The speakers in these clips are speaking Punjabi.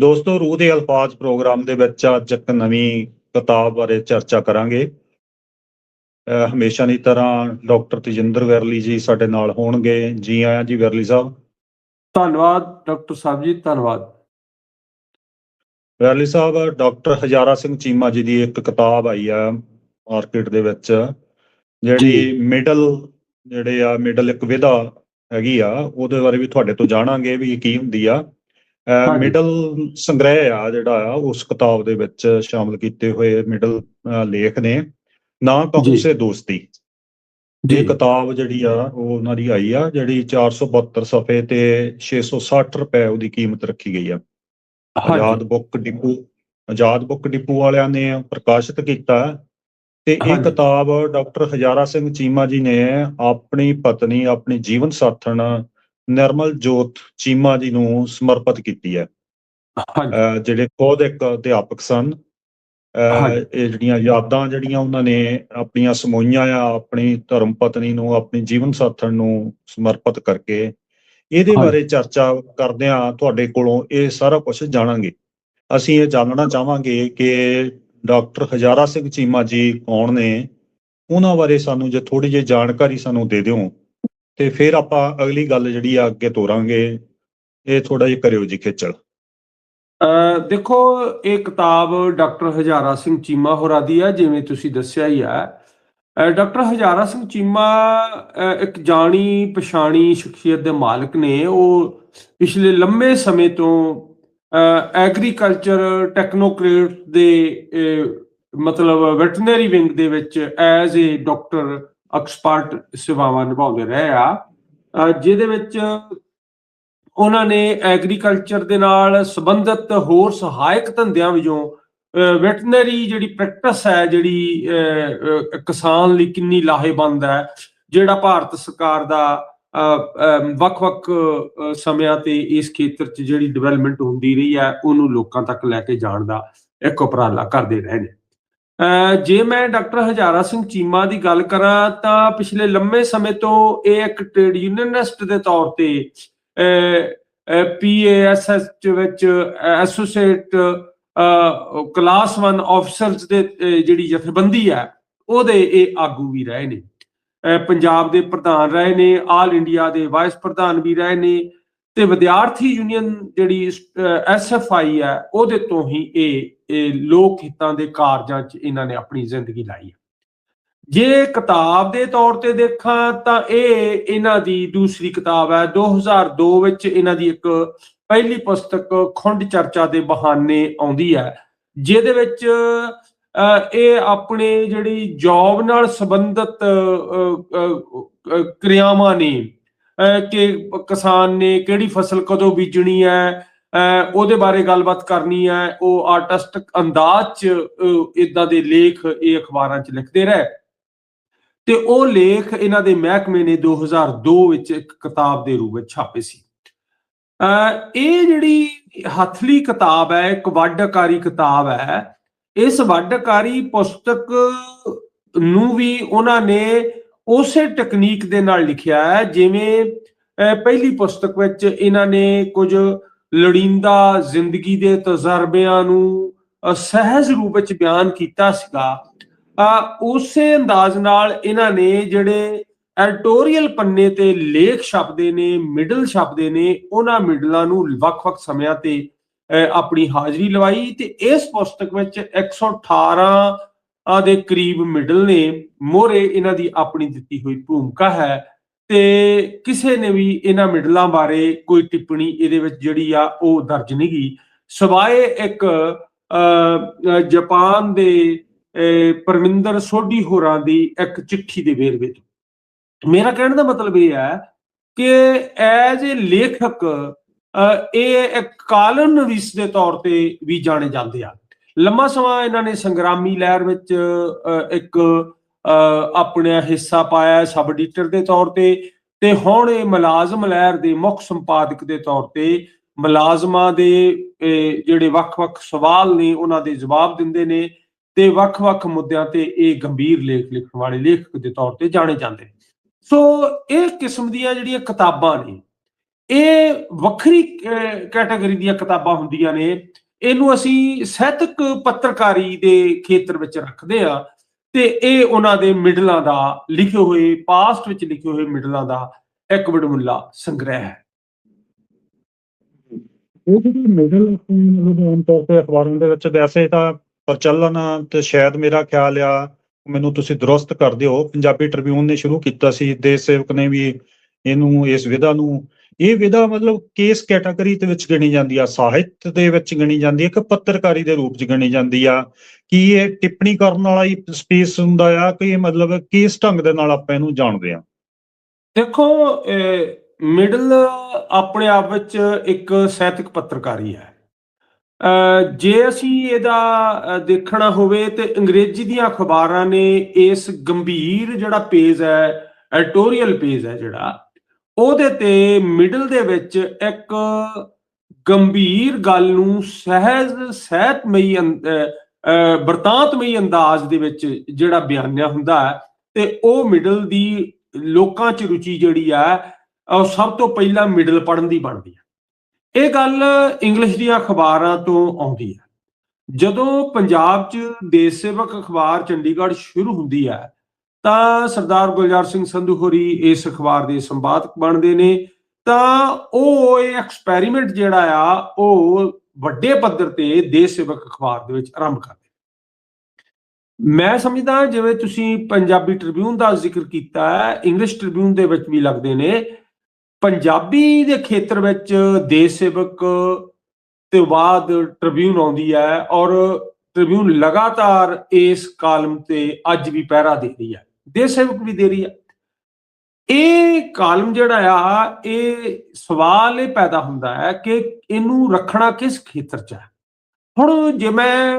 ਦੋਸਤੋ ਰੂਹ ਦੇ ਅਲਫਾਜ਼ ਪ੍ਰੋਗਰਾਮ ਦੇ ਵਿੱਚ ਅੱਜ ਇੱਕ ਨਵੀਂ ਕਿਤਾਬ ਬਾਰੇ ਚਰਚਾ ਕਰਾਂਗੇ। ਹਮੇਸ਼ਾ ਦੀ ਤਰ੍ਹਾਂ ਡਾਕਟਰ ਤੇਜਿੰਦਰ ਵਿਰਲੀ ਜੀ ਸਾਡੇ ਨਾਲ ਹੋਣਗੇ। ਜੀ ਆਇਆਂ ਜੀ ਵਿਰਲੀ ਸਾਹਿਬ। ਧੰਨਵਾਦ ਡਾਕਟਰ ਸਾਹਿਬ ਜੀ ਧੰਨਵਾਦ। ਵਿਰਲੀ ਸਾਹਿਬ ਡਾਕਟਰ ਹਜ਼ਾਰਾ ਸਿੰਘ ਚੀਮਾ ਜੀ ਦੀ ਇੱਕ ਕਿਤਾਬ ਆਈ ਆ ਮਾਰਕੀਟ ਦੇ ਵਿੱਚ ਜਿਹੜੀ ਮਿਡਲ ਜਿਹੜੇ ਆ ਮਿਡਲ ਇੱਕ ਵਿਧਾ ਹੈਗੀ ਆ ਉਹਦੇ ਬਾਰੇ ਵੀ ਤੁਹਾਡੇ ਤੋਂ ਜਾਣਾਂਗੇ ਵੀ ਇਹ ਕੀ ਹੁੰਦੀ ਆ। ਮਿਡਲ ਸੰਗ੍ਰਹਿ ਆ ਜਿਹੜਾ ਆ ਉਸ ਕਿਤਾਬ ਦੇ ਵਿੱਚ ਸ਼ਾਮਲ ਕੀਤੇ ਹੋਏ ਮਿਡਲ ਲੇਖ ਨੇ ਨਾ। ਕਹੂੰ ਸੇ ਦੋਸਤੀ। ਇਹ ਕਿਤਾਬ ਜਿਹੜੀ ਆ ਉਹ ਉਹਨਾਂ ਦੀ ਆਈ ਆ ਜਿਹੜੀ 472 ਸਫੇ ਤੇ 660 ਰੁਪਏ ਉਹਦੀ ਕੀਮਤ ਰੱਖੀ ਗਈ ਆ। Azad book depot Azad book depot ਵਾਲਿਆਂ ਨੇ ਪ੍ਰਕਾਸ਼ਿਤ ਕੀਤਾ। ਤੇ ਇਹ। ਕਿਤਾਬ ਡਾਕਟਰ ਹਜ਼ਾਰਾ ਸਿੰਘ ਚੀਮਾ ਜੀ ਨੇ ਆਪਣੀ ਪਤਨੀ ਆਪਣੀ ਜੀਵਨ ਸਾਥਣ ਨਿਰਮਲ ਜੋਤ ਚੀਮਾ ਜੀ ਨੂੰ ਸਮਰਪਿਤ ਕੀਤੀ ਹੈ। ਜਿਹੜੇ ਖੁਦ ਇੱਕ ਅਧਿਆਪਕ ਸਨ। ਇਹ ਜਿਹੜੀਆਂ ਯਾਦਾਂ ਜਿਹੜੀਆਂ ਉਹਨਾਂ ਨੇ ਆਪਣੀਆਂ ਸਮੋਈਆਂ ਆ ਆਪਣੀ ਧਰਮ ਪਤਨੀ ਨੂੰ ਆਪਣੀ ਜੀਵਨ ਸਾਥਣ ਨੂੰ ਸਮਰਪਿਤ ਕਰਕੇ ਇਹਦੇ। ਬਾਰੇ ਚਰਚਾ ਕਰਦਿਆਂ ਤੁਹਾਡੇ ਕੋਲੋਂ ਇਹ ਸਾਰਾ ਕੁਝ ਜਾਣਾਂਗੇ। ਅਸੀਂ ਇਹ ਜਾਣਨਾ ਚਾਹਾਂਗੇ ਕਿ ਡਾਕਟਰ ਹਜ਼ਾਰਾ ਸਿੰਘ ਚੀਮਾ ਜੀ ਕੌਣ ਨੇ? ਉਹਨਾਂ ਬਾਰੇ ਸਾਨੂੰ ਜੇ ਥੋੜੀ ਜਿਹੀ ਜਾਣਕਾਰੀ ਸਾਨੂੰ ਦੇ ਦਿਓ। ਤੇ ਫਿਰ ਆਪਾਂ ਅਗਲੀ ਗੱਲ ਜਿਹੜੀ ਆ ਅੱਗੇ ਤੋਰਾਂਗੇ, ਇਹ ਥੋੜਾ ਜਿਹਾ ਕਰਿਓ ਜੀ ਖੇਚਲ। ਦੇਖੋ, ਇਹ ਕਿਤਾਬ ਡਾਕਟਰ ਹਜ਼ਾਰਾ ਸਿੰਘ ਚੀਮਾ ਹੋਰਾਂ ਦੀ ਹੈ ਜਿਵੇਂ ਤੁਸੀਂ ਦੱਸਿਆ ਹੀ ਹੈ ਡਾਕਟਰ ਹਜ਼ਾਰਾ ਸਿੰਘ ਚੀਮਾ ਇੱਕ ਜਾਣੀ ਪਛਾਣੀ ਸ਼ਖਸੀਅਤ ਦੇ ਮਾਲਕ ਨੇ। ਉਹ ਪਿਛਲੇ ਲੰਮੇ ਸਮੇਂ ਤੋਂ ਐਗਰੀਕਲਚਰ ਟੈਕਨੋਕ੍ਰੇਟ ਦੇ ਮਤਲਬ ਵੈਟਰਨਰੀ ਵਿੰਗ ਦੇ ਵਿੱਚ ਐਜ਼ ਅ ਡਾਕਟਰ ਐਕਸਪਰਟ ਸੇਵਾਵਾਂ ਨਿਭਾਉਂਦੇ ਰਹੇ ਆ। ਜਿਹਦੇ ਵਿੱਚ ਉਹਨਾਂ ਨੇ ਐਗਰੀਕਲਚਰ ਦੇ ਨਾਲ ਸੰਬੰਧਿਤ ਹੋਰ ਸਹਾਇਕ ਧੰਦਿਆਂ ਵਿੱਚੋਂ ਵੈਟਰਨਰੀ ਜਿਹੜੀ ਪ੍ਰੈਕਟਿਸ ਹੈ, ਜਿਹੜੀ ਕਿਸਾਨ ਲਈ ਕਿੰਨੀ ਲਾਹੇਵੰਦ ਹੈ, ਜਿਹੜਾ ਭਾਰਤ ਸਰਕਾਰ ਦਾ ਵੱਖ-ਵੱਖ ਸਮਿਆਂ ਤੇ ਇਸ ਖੇਤਰ 'ਚ ਜਿਹੜੀ ਡਿਵੈਲਪਮੈਂਟ ਹੁੰਦੀ ਰਹੀ ਹੈ, ਉਹਨੂੰ ਲੋਕਾਂ ਤੱਕ ਲੈ ਕੇ ਜਾਣ ਦਾ ਇੱਕ ਉਪਰਾਲਾ ਕਰਦੇ ਰਹੇ ਨੇ। ਜੇ ਮੈਂ ਡਾਕਟਰ ਹਜ਼ਾਰਾ ਸਿੰਘ ਚੀਮਾ ਦੀ ਗੱਲ ਕਰਾਂ ਤਾਂ ਪਿਛਲੇ ਲੰਮੇ ਸਮੇਂ ਤੋਂ ਇਹ ਇੱਕ ਟ੍ਰੇਡ ਯੂਨੀਅਨਿਸਟ ਦੇ ਤੌਰ ਤੇ ਪੀਏਐਸਐਸ ਵਿੱਚ ਐਸੋਸੀਏਟ ਕਲਾਸ 1 ਆਫੀਸਰਸ ਦੇ ਜਿਹੜੀ ਜਥੇਬੰਦੀ ਹੈ, ਉਹਦੇ ਇਹ ਆਗੂ ਵੀ ਰਹੇ ਨੇ। ਪੰਜਾਬ ਦੇ ਪ੍ਰਧਾਨ ਰਹੇ ਨੇ ਆਲ ਇੰਡੀਆ ਦੇ ਵਾਈਸ ਪ੍ਰਧਾਨ ਵੀ ਰਹੇ ਨੇ ਤੇ ਵਿਦਿਆਰਥੀ ਯੂਨੀਅਨ ਜਿਹੜੀ ਐਸਐਫਆਈ ਹੈ ਉਹਦੇ ਤੋਂ ਹੀ ਇਹ ਲੋਕ ਹਿੱਤਾਂ ਦੇ ਕਾਰਜਾਂ 'ਚ ਇਹਨਾਂ ਨੇ ਆਪਣੀ ਜ਼ਿੰਦਗੀ ਲਾਈ ਹੈ। ਜੇ ਕਿਤਾਬ ਦੇ ਤੌਰ ਤੇ ਦੇਖਾਂ ਤਾਂ ਇਹ ਇਹਨਾਂ ਦੀ ਦੂਸਰੀ ਕਿਤਾਬ ਹੈ। 2002 ਵਿੱਚ ਇਹਨਾਂ ਦੀ ਇੱਕ ਪਹਿਲੀ ਪੁਸਤਕ ਖੁੰਡ ਚਰਚਾ ਦੇ ਬਹਾਨੇ ਆਉਂਦੀ ਹੈ ਜਿਹਦੇ ਵਿੱਚ ਅਹ, ਇਹ ਆਪਣੇ ਜਿਹੜੀ ਜੌਬ ਨਾਲ ਸੰਬੰਧਿਤ ਕਿਰਿਆਵਾਂ ਨੇ ਕਿ ਕਿਸਾਨ ਨੇ ਕਿਹੜੀ ਫਸਲ ਕਦੋਂ ਬੀਜਣੀ ਹੈ ਉਹਦੇ ਬਾਰੇ ਗੱਲਬਾਤ ਕਰਨੀ ਹੈ। ਉਹ ਆਰਟਿਸਟਿਕ ਅੰਦਾਜ਼ 'ਚ ਇਦਾਂ ਦੇ ਲੇਖ ਇਹ ਅਖਬਾਰਾਂ 'ਚ ਲਿਖਦੇ ਰਹੇ। ਤੇ ਉਹ ਲੇਖ ਇਹਨਾਂ ਦੇ ਮਹਿਕਮੇ ਨੇ 2002 ਵਿੱਚ ਇੱਕ ਕਿਤਾਬ ਦੇ ਰੂਪ ਵਿੱਚ ਛਾਪੇ ਸੀ। ਅਹ ਇਹ ਜਿਹੜੀ ਹੱਥਲੀ ਕਿਤਾਬ ਹੈ, ਇੱਕ ਵੱਡਕਾਰੀ ਕਿਤਾਬ ਹੈ, ਇਸ ਵੱਡਕਾਰੀ ਪੁਸਤਕ ਨੂੰ ਵੀ ਉਹਨਾਂ ਨੇ ਉਸੇ ਟੈਕਨੀਕ ਦੇ ਨਾਲ ਲਿਖਿਆ ਹੈ ਜਿਵੇਂ ਅਹ ਪਹਿਲੀ ਪੁਸਤਕ ਵਿੱਚ ਇਹਨਾਂ ਨੇ ਕੁਝ ਲੜਿੰਦਾ ਜ਼ਿੰਦਗੀ ਦੇ ਤਜਰਬਿਆਂ ਨੂੰ ਸਹਿਜ ਰੂਪ ਵਿੱਚ ਬਿਆਨ ਕੀਤਾ ਸੀਗਾ। ਉਸੇ ਅੰਦਾਜ਼ ਨਾਲ ਇਹਨਾਂ ਨੇ ਜਿਹੜੇ ਐਡੀਟੋਰੀਅਲ ਪੰਨੇ ਤੇ ਲੇਖ ਛਪਦੇ ਨੇ ਮਿਡਲ ਛਪਦੇ ਨੇ ਉਹਨਾਂ ਮਿਡਲਾਂ ਨੂੰ ਵੱਖ-ਵੱਖ ਸਮਿਆਂ ਤੇ ਅ, ਆਪਣੀ ਹਾਜ਼ਰੀ ਲਵਾਈ ਤੇ ਇਸ ਪੁਸਤਕ ਵਿੱਚ 118 ਆ ਦੇ ਕਰੀਬ ਮਿਡਲ ਨੇ ਮੋਰੇ ਇਹਨਾਂ ਦੀ ਆਪਣੀ ਦਿੱਤੀ ਹੋਈ ਭੂਮਿਕਾ ਹੈ ਤੇ ਕਿਸੇ ਨੇ ਵੀ ਇਹਨਾਂ ਮਿਡਲਾਂ ਬਾਰੇ ਕੋਈ ਟਿੱਪਣੀ ਇਹਦੇ ਵਿੱਚ ਜਿਹੜੀ ਆ ਉਹ ਦਰਜ ਨਹੀਂ ਗਈ। ਸਵਾਏ ਇੱਕ ਅ, ਅ, ਜਾਪਾਨ ਦੇ ਅਹ ਪਰਮਿੰਦਰ ਸੋਢੀ ਹੋਰਾਂ ਦੀ ਇੱਕ ਚਿੱਠੀ ਦੇ ਵੇਰਵੇ ਤੋਂ। ਮੇਰਾ ਕਹਿਣ ਦਾ ਮਤਲਬ ਇਹ ਹੈ ਕਿ ਐਜ਼ ਅ ਲੇਖਕ ਅਹ ਇਹ ਇੱਕ ਕਾਲਮ ਨਵੀਸ ਦੇ ਤੌਰ ਤੇ ਵੀ ਜਾਣੇ ਜਾਂਦੇ ਆ। ਲੰਮਾ ਸਮਾਂ ਇਹਨਾਂ ਨੇ ਸੰਗਰਾਮੀ ਲਹਿਰ ਵਿੱਚ ਇੱਕ, ਅਹ, ਆਪਣਾ ਹਿੱਸਾ ਪਾਇਆ ਸਬ ਐਡੀਟਰ ਦੇ ਤੌਰ ਤੇ। ਤੇ ਹੁਣ ਇਹ ਮੁਲਾਜ਼ਮ ਲਹਿਰ ਦੇ ਮੁੱਖ ਸੰਪਾਦਕ ਦੇ ਤੌਰ ਤੇ ਮੁਲਾਜ਼ਮਾਂ ਦੇ ਜਿਹੜੇ ਵੱਖ-ਵੱਖ ਸਵਾਲ ਨੇ, ਉਹਨਾਂ ਦੇ ਜਵਾਬ ਦਿੰਦੇ ਨੇ ਤੇ ਵੱਖ-ਵੱਖ ਮੁੱਦਿਆਂ ਤੇ ਇਹ ਗੰਭੀਰ ਲੇਖ ਲਿਖਣ ਵਾਲੇ ਲੇਖਕ ਦੇ ਤੌਰ ਤੇ ਜਾਣੇ ਜਾਂਦੇ ਨੇ। ਸੋ ਇਹ ਕਿਸਮ ਦੀਆਂ ਜਿਹੜੀਆਂ ਕਿਤਾਬਾਂ ਨੇ, ਇਹ ਵੱਖਰੀ ਕੈਟਾਗਰੀ ਦੀਆਂ ਕਿਤਾਬਾਂ ਹੁੰਦੀਆਂ ਨੇ। ਇਹਨੂੰ ਅਸੀਂ ਸਾਹਿਤਕ ਪੱਤਰਕਾਰੀ ਦੇ ਖੇਤਰ ਵਿੱਚ ਰੱਖਦੇ ਆ ਤੇ ਇਹ ਉਹਨਾਂ ਦੇ ਮਿਡਲਾਂ ਦਾ ਲਿਖੇ ਹੋਏ ਪਾਸਟ ਵਿੱਚ ਲਿਖੇ ਹੋਏ ਮਿਡਲਾਂ ਦਾ ਇੱਕ ਵਡਮੁੱਲਾ ਸੰਗ੍ਰਹਿ ਹੈ। ਉਹ ਜਿਹੜੀ ਮਿਡਲ ਮਤਲਬ ਆਮ ਤੌਰ ਤੇ ਅਖਬਾਰਾਂ ਦੇ ਵਿੱਚ ਵੈਸੇ ਤਾਂ ਪ੍ਰਚਲਨ ਤੇ ਸ਼ਾਇਦ ਮੇਰਾ ਖਿਆਲ ਆ, ਮੈਨੂੰ ਤੁਸੀਂ ਦਰੁਸਤ ਕਰ ਦਿਓ। ਪੰਜਾਬੀ ਟ੍ਰਿਬਿਊਨ ਨੇ ਸ਼ੁਰੂ ਕੀਤਾ ਸੀ, ਦੇਸ਼ ਸੇਵਕ ਨੇ ਵੀ ਇਹਨੂੰ, ਇਸ ਵਿਧਾ ਨੂੰ ਇਹ ਵਿਧਾ ਮਤਲਬ ਕਿਸ ਕੈਟਾਗਰੀ ਦੇ ਵਿੱਚ ਗਿਣੀ ਜਾਂਦੀ ਆ, ਸਾਹਿਤ ਦੇ ਵਿੱਚ ਗਿਣੀ ਜਾਂਦੀ ਹੈ ਕਿ ਪੱਤਰਕਾਰੀ ਦੇ ਰੂਪ 'ਚ ਗਿਣੀ ਜਾਂਦੀ ਆ। ਕਿ ਇਹ ਟਿੱਪਣੀ ਕਰਨ ਵਾਲਾ ਹੀ ਸਪੇਸ ਹੁੰਦਾ ਆ ਕਿ ਇਹ ਮਤਲਬ ਕਿਸ ਢੰਗ ਦੇ ਨਾਲ ਆਪਾਂ ਇਹਨੂੰ ਜਾਣਦੇ ਆ? ਦੇਖੋ ਮਿਡਲ ਆਪਣੇ ਆਪ ਵਿੱਚ ਇੱਕ ਸਾਹਿਤਕ ਪੱਤਰਕਾਰੀ ਹੈ। ਅਹ ਜੇ ਅਸੀਂ ਇਹਦਾ ਦੇਖਣਾ ਹੋਵੇ ਤੇ ਅੰਗਰੇਜ਼ੀ ਦੀਆਂ ਅਖਬਾਰਾਂ ਨੇ ਇਸ ਗੰਭੀਰ ਜਿਹੜਾ ਪੇਜ ਹੈ ਐਡੀਟੋਰੀਅਲ ਪੇਜ ਹੈ ਜਿਹੜਾ ਉਹਦੇ ਤੇ ਮਿਡਲ ਦੇ ਵਿੱਚ ਇੱਕ ਗੰਭੀਰ ਗੱਲ ਨੂੰ ਸਹਿਜ, ਸਹਿਤਮਈ ਅੰਦ- ਬਰਤਾਂਤਮਈ ਅੰਦਾਜ਼ ਦੇ ਵਿੱਚ ਜਿਹੜਾ ਬਿਆਨਿਆ ਹੁੰਦਾ ਹੈ, ਤੇ ਉਹ ਮਿਡਲ ਦੀ ਲੋਕਾਂ 'ਚ ਰੁਚੀ ਜਿਹੜੀ ਆ, ਉਹ ਸਭ ਤੋਂ ਪਹਿਲਾਂ ਮਿਡਲ ਪੜਨ ਦੀ ਬਣਦੀ ਹੈ। ਇਹ ਗੱਲ ਇੰਗਲਿਸ਼ ਦੀਆਂ ਅਖਬਾਰਾਂ ਤੋਂ ਆਉਂਦੀ ਹੈ। ਜਦੋਂ ਪੰਜਾਬ 'ਚ ਦੇਸ਼ ਸੇਵਕ ਅਖਬਾਰ ਚੰਡੀਗੜ੍ਹ ਸ਼ੁਰੂ ਹੁੰਦੀ ਹੈ ਤਾਂ ਸਰਦਾਰ ਗੁਲਜ਼ਾਰ ਸਿੰਘ ਸੰਧੂ ਹੋਰੀ ਇਸ ਅਖਬਾਰ ਦੇ ਸੰਪਾਦਕ ਬਣਦੇ ਨੇ। ਤਾਂ ਉਹ ਇਹ ਐਕਸਪੈਰੀਮੈਂਟ ਜਿਹੜਾ ਆ, ਉਹ ਵੱਡੇ ਪੱਧਰ ਤੇ ਦੇਸ਼ ਸੇਵਕ ਅਖਬਾਰ ਦੇ ਵਿੱਚ ਆਰੰਭ ਕਰਦੇ ਮੈਂ ਸਮਝਦਾ ਜਿਵੇਂ ਤੁਸੀਂ ਪੰਜਾਬੀ ਟ੍ਰਿਬਿਊਨ ਦਾ ਜ਼ਿਕਰ ਕੀਤਾ ਹੈ ਇੰਗਲਿਸ਼ ਟ੍ਰਿਬਿਊਨ ਦੇ ਵਿੱਚ ਵੀ ਲੱਗਦੇ ਨੇ। ਪੰਜਾਬੀ ਦੇ ਖੇਤਰ ਵਿੱਚ ਦੇਸ਼ ਸੇਵਕ ਤੇ ਬਾਅਦ ਟ੍ਰਿਬਿਊਨ ਆਉਂਦੀ ਹੈ ਔਰ ਟ੍ਰਿਬਿਊਨ ਲਗਾਤਾਰ ਇਸ ਕਾਲਮ ਤੇ ਅੱਜ ਵੀ ਪਹਿਰਾ ਦੇ ਰਹੀ ਹੈ। ਦੇਸ਼ ਸੇਵਕ ਵੀ ਦੇ ਰਹੀ ਹੈ ਇਹ ਕਾਲਮ ਜਿਹੜਾ ਆ, ਇਹ ਸਵਾਲ ਇਹ ਪੈਦਾ ਹੁੰਦਾ ਹੈ ਕਿ ਇਹਨੂੰ ਰੱਖਣਾ ਕਿਸ ਖੇਤਰ 'ਚ ਹੈ? ਹੁਣ ਜੇ ਮੈਂ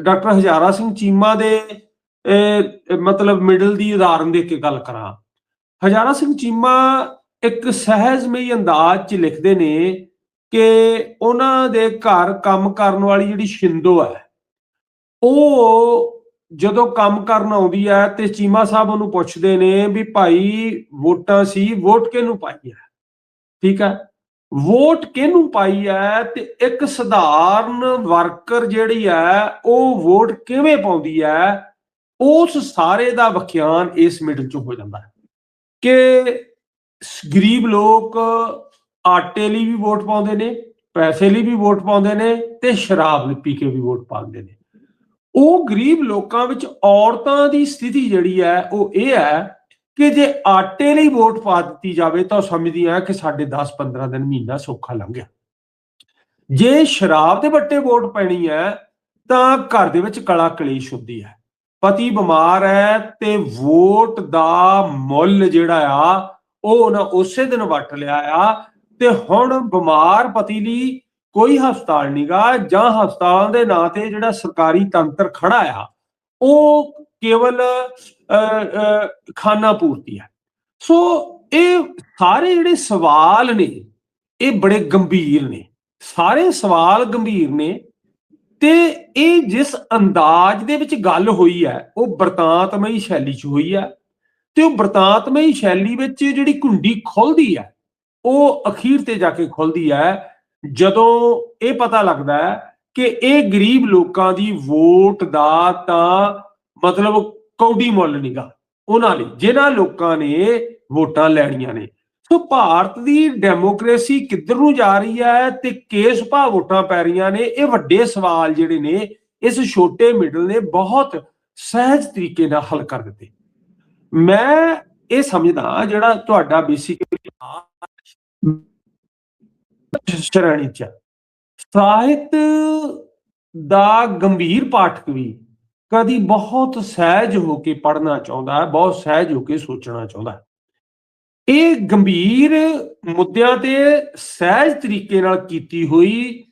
ਡਾਕਟਰ ਹਜ਼ਾਰਾ ਸਿੰਘ ਚੀਮਾ ਦੇ ਮਤਲਬ ਮਿਡਲ ਦੀ ਉਦਾਹਰਨ ਦੇ ਕੇ ਗੱਲ ਕਰਾਂ। ਹਜ਼ਾਰਾ ਸਿੰਘ ਚੀਮਾ ਇੱਕ ਸਹਿਜਮਈ ਅੰਦਾਜ਼ 'ਚ ਲਿਖਦੇ ਨੇ ਕਿ ਉਹਨਾਂ ਦੇ ਘਰ ਕੰਮ ਕਰਨ ਵਾਲੀ ਜਿਹੜੀ ਸ਼ਿੰਦੋ ਹੈ, ਉਹ ਜਦੋਂ ਕੰਮ ਕਰਨ ਆਉਂਦੀ ਹੈ ਤੇ ਚੀਮਾ ਸਾਹਿਬ ਉਹਨੂੰ ਪੁੱਛਦੇ ਨੇ ਵੀ ਭਾਈ ਵੋਟਾਂ ਸੀ, ਵੋਟ ਕਿਹਨੂੰ ਪਾਈ ਹੈ? ਠੀਕ ਹੈ? ਵੋਟ ਕਿਹਨੂੰ ਪਾਈ ਹੈ? ਤੇ ਇੱਕ ਸਧਾਰਨ ਵਰਕਰ ਜਿਹੜੀ ਹੈ, ਉਹ ਵੋਟ ਕਿਵੇਂ ਪਾਉਂਦੀ ਹੈ? ਉਸ ਸਾਰੇ ਦਾ ਵਿਖਿਆਨ ਇਸ ਮਿਡਲ ਚ ਹੋ ਜਾਂਦਾ ਹੈ ਕਿ ਗਰੀਬ ਲੋਕ ਆਟੇ ਲਈ ਵੀ ਵੋਟ ਪਾਉਂਦੇ ਨੇ, ਪੈਸੇ ਲਈ ਵੀ ਵੋਟ ਪਾਉਂਦੇ ਨੇ ਤੇ ਸ਼ਰਾਬ ਪੀ ਕੇ ਵੀ ਵੋਟ ਪਾਉਂਦੇ ਨੇ। ਉਹ ਗਰੀਬ ਲੋਕਾਂ ਵਿੱਚ ਔਰਤਾਂ ਦੀ ਸਥਿਤੀ ਜਿਹੜੀ ਹੈ, ਉਹ ਇਹ ਹੈ ਕਿ ਜੇ ਆਟੇ ਲਈ ਵੋਟ ਪਾ ਦਿੱਤੀ ਜਾਵੇ ਤਾਂ ਉਹ ਸਮਝਦੀਆਂ ਕਿ ਸਾਡੇ 10-15 ਦਿਨ ਮਹੀਨਾ ਸੌਖਾ ਲੰਘ ਗਿਆ। ਜੇ ਸ਼ਰਾਬ ਦੇ ਵੱਟੇ ਵੋਟ ਪੈਣੀ ਹੈ, ਤਾਂ ਘਰ ਦੇ ਵਿੱਚ ਕਲਾ ਕਲੇਸ਼ ਹੁੰਦੀ ਹੈ। ਪਤੀ ਬਿਮਾਰ ਹੈ ਤੇ ਵੋਟ ਦਾ ਮੁੱਲ ਜਿਹੜਾ ਆ, ਉਹ ਉਹਨਾਂ ਉਸੇ ਦਿਨ ਵੱਟ ਲਿਆ ਆ ਤੇ ਹੁਣ ਬਿਮਾਰ ਪਤੀ ਲਈ ਕੋਈ ਹਸਪਤਾਲ ਨਹੀਂਗਾ ਜਾਂ ਹਸਪਤਾਲ ਦੇ ਨਾਂ ਤੇ ਜਿਹੜਾ ਸਰਕਾਰੀ ਤੰਤਰ ਖੜਾ ਆ ਉਹ ਕੇਵਲ ਅ, ਅ, ਖਾਨਾ ਪੂਰਤੀ ਹੈ ਸੋ ਇਹ ਸਾਰੇ ਜਿਹੜੇ ਸਵਾਲ ਨੇ ਇਹ ਬੜੇ ਗੰਭੀਰ ਨੇ। ਸਾਰੇ ਸਵਾਲ ਗੰਭੀਰ ਨੇ ਤੇ ਇਹ ਜਿਸ ਅੰਦਾਜ਼ ਦੇ ਵਿੱਚ ਗੱਲ ਹੋਈ ਹੈ ਉਹ ਬਰਤਾਂਤਮਈ ਸ਼ੈਲੀ 'ਚ ਹੋਈ ਹੈ ਤੇ ਉਹ ਬਰਤਾਂਤਮਈ ਸ਼ੈਲੀ ਵਿੱਚ ਜਿਹੜੀ ਕੁੰਡੀ ਖੁੱਲਦੀ ਹੈ ਉਹ ਅਖੀਰ ਤੇ ਜਾ ਕੇ ਖੁੱਲਦੀ ਹੈ ਜਦੋਂ ਇਹ ਪਤਾ ਲੱਗਦਾ ਹੈ ਕਿ ਇਹ ਗਰੀਬ ਲੋਕਾਂ ਦੀ ਵੋਟ ਦਾ ਤਾਂ ਮਤਲਬ ਕੌਡੀ ਮੁੱਲ ਨਹੀਂਗਾ ਉਹਨਾਂ ਲਈ, ਜਿਨ੍ਹਾਂ ਲੋਕਾਂ ਨੇ ਵੋਟਾਂ ਲੈਣੀਆਂ ਨੇ। ਸੋ ਭਾਰਤ ਦੀ ਡੈਮੋਕ੍ਰੇਸੀ ਕਿੱਧਰ ਨੂੰ ਜਾ ਰਹੀ ਹੈ ਤੇ ਕੇਸ ਭਾ ਵੋਟਾਂ ਪੈ ਰਹੀਆਂ ਨੇ, ਇਹ ਵੱਡੇ ਸਵਾਲ ਜਿਹੜੇ ਨੇ, ਇਸ ਛੋਟੇ ਮਿਡਲ ਨੇ ਬਹੁਤ ਸਹਿਜ ਤਰੀਕੇ ਨਾਲ ਹੱਲ ਕਰ ਦਿੱਤੇ। ਮੈਂ ਇਹ ਸਮਝਦਾ ਜਿਹੜਾ ਤੁਹਾਡਾ ਬੇਸਿਕਲੀ ਸ਼੍ਰੇਣੀ ਚ ਸਾਹਿਤ ਦਾ ਗੰਭੀਰ ਪਾਠਕ ਵੀ ਕਦੀ ਬਹੁਤ ਸਹਿਜ ਹੋ ਕੇ ਪੜ੍ਹਨਾ ਚਾਹੁੰਦਾ ਹੈ, ਬਹੁਤ ਸਹਿਜ ਹੋ ਕੇ ਸੋਚਣਾ ਚਾਹੁੰਦਾ ਹੈ। ਇਹ ਗੰਭੀਰ ਮੁੱਦਿਆਂ ਤੇ ਸਹਿਜ ਤਰੀਕੇ ਨਾਲ ਕੀਤੀ ਹੋਈ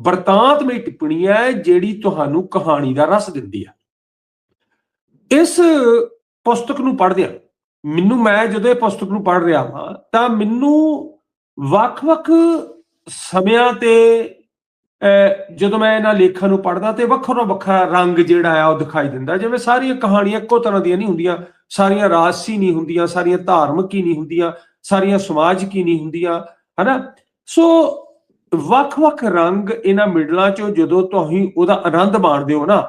ਵਰਤਾਂਤਮਈ ਟਿੱਪਣੀ ਹੈ, ਜਿਹੜੀ ਤੁਹਾਨੂੰ ਕਹਾਣੀ ਦਾ ਰਸ ਦਿੰਦੀ ਹੈ। ਇਸ ਪੁਸਤਕ ਨੂੰ ਪੜ੍ਹਦਿਆਂ, ਮੈਨੂੰ ਮੈਂ ਜਦੋਂ ਇਹ ਪੁਸਤਕ ਨੂੰ ਪੜ੍ਹ ਰਿਹਾ ਹਾਂ ਤਾਂ ਮੈਨੂੰ ਵੱਖ-ਵੱਖ ਸਮਿਆਂ ਤੇ ਜਦੋਂ ਮੈਂ ਇਹਨਾਂ ਲੇਖਾਂ ਨੂੰ ਪੜ੍ਹਦਾ ਤੇ ਵੱਖਰਾ ਵੱਖਰਾ ਰੰਗ ਜਿਹੜਾ ਆ ਉਹ ਦਿਖਾਈ ਦਿੰਦਾ। ਜਿਵੇਂ ਸਾਰੀਆਂ ਕਹਾਣੀਆਂ ਇੱਕੋ ਤਰ੍ਹਾਂ ਦੀਆਂ ਨਹੀਂ ਹੁੰਦੀਆਂ। ਸਾਰੀਆਂ ਰਾਜਸੀ ਨਹੀਂ ਹੁੰਦੀਆਂ, ਸਾਰੀਆਂ ਧਾਰਮਿਕ ਹੀ ਨਹੀਂ ਹੁੰਦੀਆਂ, ਸਾਰੀਆਂ ਸਮਾਜਿਕ ਹੀ ਨਹੀਂ ਹੁੰਦੀਆਂ, ਹਨਾ? ਸੋ ਵੱਖ-ਵੱਖ ਰੰਗ ਇਹਨਾਂ ਮਿਡਲਾਂ ਚੋਂ ਜਦੋਂ ਤੁਸੀਂ ਉਹਦਾ ਆਨੰਦ ਮਾਣਦੇ ਹੋ ਨਾ,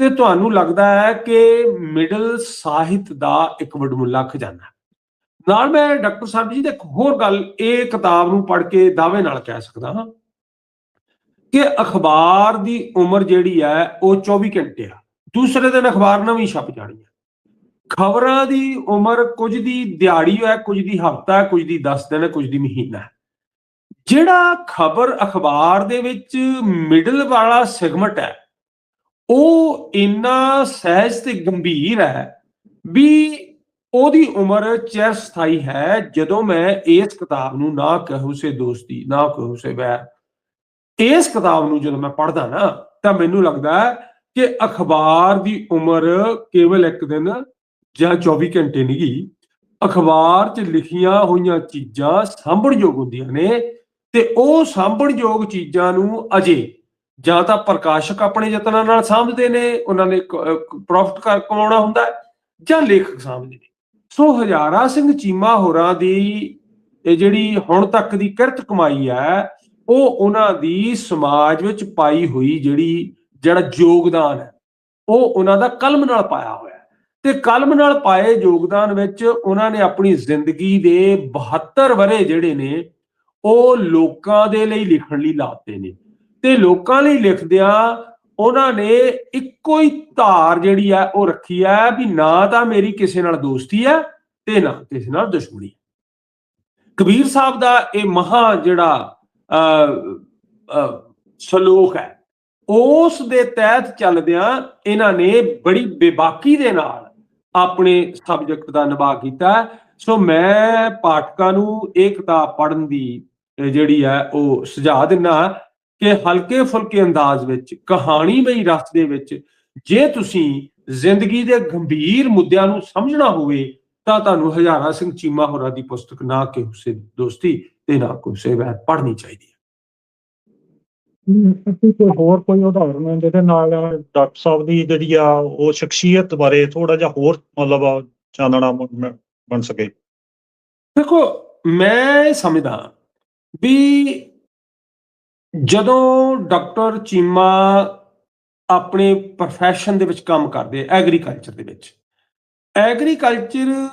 ਤੇ ਤੁਹਾਨੂੰ ਲੱਗਦਾ ਹੈ ਕਿ ਮਿਡਲ ਸਾਹਿਤ ਦਾ ਇੱਕ ਵਡਮੁੱਲਾ ਖਜ਼ਾਨਾ। ਨਾਲ ਮੈਂ ਡਾਕਟਰ ਸਾਹਿਬ ਜੀ ਦੀ ਇੱਕ ਹੋਰ ਗੱਲ, ਇਹ ਕਿਤਾਬ ਨੂੰ ਪੜ੍ਹ ਕੇ ਦਾਅਵੇ ਨਾਲ ਕਹਿ ਸਕਦਾ ਹਾਂ ਕਿ ਅਖਬਾਰ ਦੀ ਉਮਰ ਜਿਹੜੀ ਹੈ, ਉਹ 24 ਘੰਟੇ ਆ। ਦੂਸਰੇ ਦਿਨ ਅਖਬਾਰ ਨਵੀਂ ਛਪ ਜਾਣੀ ਹੈ। ਖਬਰਾਂ ਦੀ ਉਮਰ ਕੁਝ ਦੀ ਦਿਹਾੜੀ ਹੈ, ਕੁਝ ਦੀ ਹਫਤਾ ਹੈ, ਕੁਝ ਦੀ 10 ਦਿਨ ਹੈ, ਕੁਝ ਦੀ ਮਹੀਨਾ ਹੈ। ਜਿਹੜਾ ਖਬਰ ਅਖਬਾਰ ਦੇ ਵਿੱਚ ਮਿਡਲ ਵਾਲਾ ਸੈਗਮੈਂਟ ਹੈ, ਉਹ ਇੰਨਾ ਸਹਿਜ ਤੇ ਗੰਭੀਰ ਹੈ ਵੀ ਉਹਦੀ ਉਮਰ ਚਿਰ ਸਥਾਈ ਹੈ ਜਦੋਂ ਮੈਂ ਇਸ ਕਿਤਾਬ ਨੂੰ ਨਾ ਕਹੂ ਸੇ ਦੋਸਤੀ, ਨਾ ਕਹੂ ਸੇ ਵੈਰ। ਇਸ ਕਿਤਾਬ ਨੂੰ ਜਦੋਂ ਮੈਂ ਪੜ੍ਹਦਾ ਨਾ, ਤਾਂ ਮੈਨੂੰ ਲੱਗਦਾ ਹੈ ਕਿ ਅਖਬਾਰ ਦੀ ਉਮਰ ਕੇਵਲ ਇੱਕ ਦਿਨ ਜਾਂ 24 ਘੰਟੇ ਨਹੀਂ ਗੀ। ਅਖਬਾਰ 'ਚ ਲਿਖੀਆਂ ਹੋਈਆਂ ਚੀਜ਼ਾਂ ਸਾਂਭਣਯੋਗ ਹੁੰਦੀਆਂ ਨੇ ਤੇ ਉਹ ਸਾਂਭਣਯੋਗ ਚੀਜ਼ਾਂ ਨੂੰ ਅਜੇ ਜਾਂ ਤਾਂ ਪ੍ਰਕਾਸ਼ਕ ਆਪਣੇ ਯਤਨਾਂ ਨਾਲ ਸਾਂਭਦੇ ਨੇ, ਉਹਨਾਂ ਨੇ ਪ੍ਰੋਫਿਟ ਕਮਾਉਣਾ ਹੁੰਦਾ ਜਾਂ ਲੇਖਕ ਸਾਂਭਦੇ ਨੇ। ਸੋ ਹਜ਼ਾਰਾ ਸਿੰਘ ਚੀਮਾ ਹੋਰਾਂ ਦੀ ਜਿਹੜੀ ਹੁਣ ਤੱਕ ਦੀ ਕਿਰਤ ਕਮਾਈ ਹੈ, ਉਹ ਉਹਨਾਂ ਦੀ ਸਮਾਜ ਵਿੱਚ ਪਾਈ ਹੋਈ ਜਿਹੜੀ ਜਿਹੜਾ ਯੋਗਦਾਨ ਹੈ, ਉਹ ਉਹਨਾਂ ਦਾ ਕਲਮ ਨਾਲ ਪਾਇਆ ਹੋਇਆ ਤੇ ਕਲਮ ਨਾਲ ਪਾਏ ਯੋਗਦਾਨ ਵਿੱਚ ਉਹਨਾਂ ਨੇ ਆਪਣੀ ਜ਼ਿੰਦਗੀ ਦੇ 72 ਵਰੇ ਜਿਹੜੇ ਨੇ, ਉਹ ਲੋਕਾਂ ਦੇ ਲਈ ਲਿਖਣ ਲਈ ਲਾਤੇ ਨੇ। ਤੇ ਲੋਕਾਂ ਲਈ ਲਿਖਦਿਆਂ ਉਹਨਾਂ ਨੇ ਇੱਕੋ ਹੀ ਧਾਰ ਜਿਹੜੀ ਹੈ ਉਹ ਰੱਖੀ ਹੈ ਵੀ ਨਾ ਤਾਂ ਮੇਰੀ ਕਿਸੇ ਨਾਲ ਦੋਸਤੀ ਹੈ ਤੇ ਨਾ ਕਿਸੇ ਨਾਲ ਦੁਸ਼ਮਣੀ ਕਬੀਰ ਸਾਹਿਬ ਦਾ ਇਹ ਮਹਾ ਜਿਹੜਾ ਸਲੋਕ ਹੈ, ਉਸ ਦੇ ਤਹਿਤ ਚੱਲਦਿਆਂ ਇਹਨਾਂ ਨੇ ਬੜੀ ਬੇਬਾਕੀ ਦੇ ਨਾਲ ਆਪਣੇ ਸਬਜੈਕਟ ਦਾ ਨਿਭਾ ਕੀਤਾ। ਸੋ ਮੈਂ ਪਾਠਕਾਂ ਨੂੰ ਇਹ ਕਿਤਾਬ ਪੜ੍ਹਨ ਦੀ ਜਿਹੜੀ ਹੈ ਉਹ ਸੁਝਾਅ ਦਿੰਨਾ ਕਿ ਹਲਕੇ ਫੁਲਕੇ ਅੰਦਾਜ਼ ਵਿੱਚ ਕਹਾਣੀਮਈ ਰਸ ਦੇ ਵਿੱਚ ਜੇ ਤੁਸੀਂ ਜ਼ਿੰਦਗੀ ਦੇ ਗੰਭੀਰ ਮੁੱਦਿਆਂ ਨੂੰ ਸਮਝਣਾ ਹੋਵੇ ਤਾਂ ਤੁਹਾਨੂੰ ਹਜ਼ਾਰਾ ਸਿੰਘ ਚੀਮਾ ਹੋਰਾਂ ਦੀ ਪੁਸਤਕ ਨਾ ਕਿ ਉਸੇ ਦੋਸਤੀ ਤੇ ਨਾ ਕੋਈ ਸੇਵਾ ਪੜ੍ਹਨੀ ਚਾਹੀਦੀ ਹੈ। ਅਸੀਂ ਕੋਈ ਹੋਰ ਕੋਈ ਉਦਾਹਰਨ ਜਿਹਦੇ ਨਾਲ ਡਾਕਟਰ ਸਾਹਿਬ ਦੀ ਜਿਹੜੀ ਆ ਉਹ ਸ਼ਖਸੀਅਤ ਬਾਰੇ ਥੋੜਾ ਜਿਹਾ ਹੋਰ ਮਤਲਬ ਚਾਨਣਾ ਬਣ ਸਕੇ? ਦੇਖੋ ਮੈਂ ਸਮਝਦਾ ਵੀ ਜਦੋਂ ਡਾਕਟਰ ਚੀਮਾ ਆਪਣੇ profession ਦੇ ਵਿੱਚ ਕੰਮ ਕਰਦੇ ਐਗਰੀਕਲਚਰ ਦੇ ਵਿੱਚ ਐਗਰੀਕਲਚਰ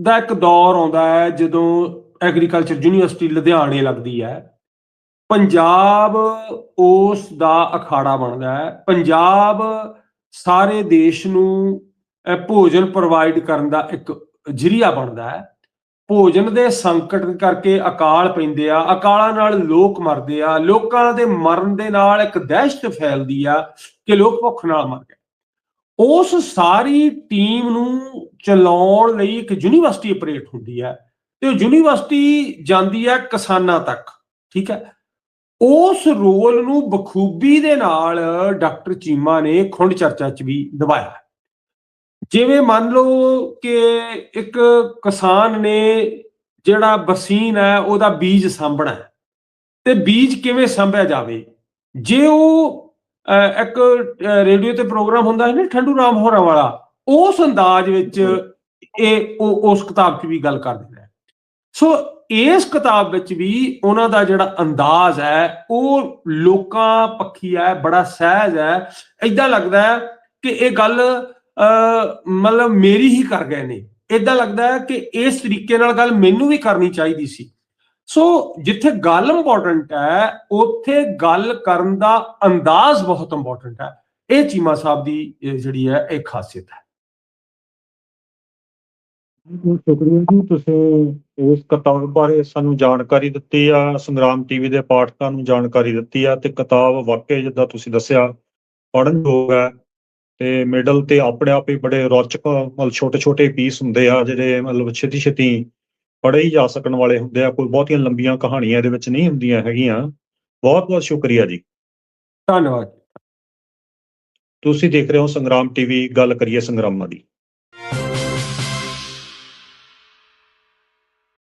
ਦਾ ਇੱਕ ਦੌਰ ਆਉਂਦਾ ਹੈ ਜਦੋਂ ਐਗਰੀਕਲਚਰ ਯੂਨੀਵਰਸਿਟੀ ਲੁਧਿਆਣੇ ਲੱਗਦੀ ਹੈ। ਪੰਜਾਬ ਉਸ ਦਾ ਅਖਾੜਾ ਬਣਦਾ ਹੈ। ਪੰਜਾਬ ਸਾਰੇ ਦੇਸ਼ ਨੂੰ ਭੋਜਨ ਪ੍ਰੋਵਾਈਡ ਕਰਨ ਦਾ ਇੱਕ ਜਰੀਆ ਬਣਦਾ ਹੈ। ਭੋਜਨ ਦੇ ਸੰਕਟ ਕਰਕੇ ਅਕਾਲ ਪੈਂਦੇ ਆ, ਅਕਾਲਾਂ ਨਾਲ ਲੋਕ ਮਰਦੇ ਆ, ਲੋਕਾਂ ਦੇ ਮਰਨ ਦੇ ਨਾਲ ਇੱਕ ਦਹਿਸ਼ਤ ਫੈਲਦੀ ਆ ਕਿ ਲੋਕ ਭੁੱਖ ਨਾਲ ਮਰ ਗਏ। ਉਸ ਸਾਰੀ ਟੀਮ ਨੂੰ ਚਲਾਉਣ ਲਈ ਇੱਕ ਯੂਨੀਵਰਸਿਟੀ ਆਪਰੇਟ ਹੁੰਦੀ ਹੈ ਤੇ ਉਹ ਯੂਨੀਵਰਸਿਟੀ ਜਾਂਦੀ ਹੈ ਕਿਸਾਨਾਂ ਤੱਕ, ਠੀਕ ਹੈ? ਉਸ ਰੋਲ ਨੂੰ ਬਖੂਬੀ ਦੇ ਨਾਲ ਡਾਕਟਰ ਚੀਮਾ ਨੇ ਖੁੰਡ ਚਰਚਾ 'ਚ ਵੀ ਨਿਭਾਇਆ। ਜਿਵੇਂ ਮੰਨ ਲਓ ਕਿ ਇੱਕ ਕਿਸਾਨ ਨੇ ਜਿਹੜਾ ਬਰਸੀਨ ਹੈ ਉਹਦਾ ਬੀਜ ਸਾਂਭਣਾ ਤੇ ਬੀਜ ਕਿਵੇਂ ਸਾਂਭਿਆ ਜਾਵੇ? ਜੇ ਉਹ ਇੱਕ ਰੇਡੀਓ ਤੇ ਪ੍ਰੋਗਰਾਮ ਹੁੰਦਾ ਹੈ ਨਾ ਠੰਡੂ ਰਾਮ ਹੋਰਾਂ ਵਾਲਾ ਉਸ ਅੰਦਾਜ਼ ਵਿੱਚ ਇਹ ਉਸ ਕਿਤਾਬ 'ਚ ਵੀ ਗੱਲ ਕਰਦੇ ਨੇ ਸੋ ਇਸ ਕਿਤਾਬ ਵਿੱਚ ਵੀ ਉਹਨਾਂ ਦਾ ਜਿਹੜਾ ਅੰਦਾਜ਼ ਹੈ ਉਹ ਲੋਕਾਂ ਪੱਖੀ ਹੈ ਬੜਾ ਸਹਿਜ ਹੈ। ਐਦਾਂ ਲੱਗਦਾ ਹੈ ਕਿ ਇਹ ਗੱਲ ਮਤਲਬ ਮੇਰੀ ਹੀ ਕਰ ਗਏ ਨੇ। ਇਦਾਂ ਲੱਗਦਾ ਹੈ ਕਿ ਇਸ ਤਰੀਕੇ ਨਾਲ ਗੱਲ ਮੈਨੂੰ ਵੀ ਕਰਨੀ ਚਾਹੀਦੀ ਸੀ। ਸੋ ਜਿੱਥੇ ਗੱਲ ਇੰਪੋਰਟੈਂਟ ਹੈ, ਉੱਥੇ ਗੱਲ ਕਰਨ ਦਾ ਅੰਦਾਜ਼ ਬਹੁਤ ਇੰਪੋਰਟੈਂਟ ਹੈ। ਇਹ ਚੀਮਾ ਸਾਹਿਬ ਦੀ ਜਿਹੜੀ ਹੈ, ਇਹ ਖਾਸੀਅਤ ਹੈ। ਸ਼ੁਕਰੀਆ ਜੀ। ਤੁਸੀਂ ਇਸ ਕਿਤਾਬ ਬਾਰੇ ਸਾਨੂੰ ਜਾਣਕਾਰੀ ਦਿੱਤੀ ਆ, ਸੰਗਰਾਮ ਟੀਵੀ ਦੇ ਪਾਠਕਾਂ ਨੂੰ ਜਾਣਕਾਰੀ ਦਿੱਤੀ ਆ ਤੇ ਕਿਤਾਬ ਵਾਕਈ ਜਿੱਦਾਂ ਤੁਸੀਂ ਦੱਸਿਆ ਪੜ੍ਹਨ ਯੋਗ ਹੈ। ਤੇ ਮਿਡਲ ਤੇ ਆਪਣੇ ਆਪ ਹੀ ਬੜੇ ਰੌਚਕ ਮਤਲਬ ਛੋਟੇ ਛੋਟੇ ਪੀਸ ਹੁੰਦੇ ਆ ਜਿਹੜੇ ਮਤਲਬ ਛੇਤੀ ਛੇਤੀ ਪੜ੍ਹੇ ਹੀ ਜਾ ਸਕਣ ਵਾਲੇ ਹੁੰਦੇ ਆ ਕੋਈ ਬਹੁਤੀਆਂ ਲੰਬੀਆਂ ਕਹਾਣੀਆਂ ਇਹਦੇ ਵਿੱਚ ਨਹੀਂ ਹੁੰਦੀਆਂ ਹੈਗੀਆਂ। ਬਹੁਤ ਬਹੁਤ ਸ਼ੁਕਰੀਆ ਜੀ। ਧੰਨਵਾਦ। ਤੁਸੀਂ ਦੇਖ ਰਹੇ ਹੋ ਸੰਗਰਾਮ ਟੀਵੀ ਗੱਲ ਕਰੀਏ ਸੰਗਰਾਮਾਂ ਦੀ।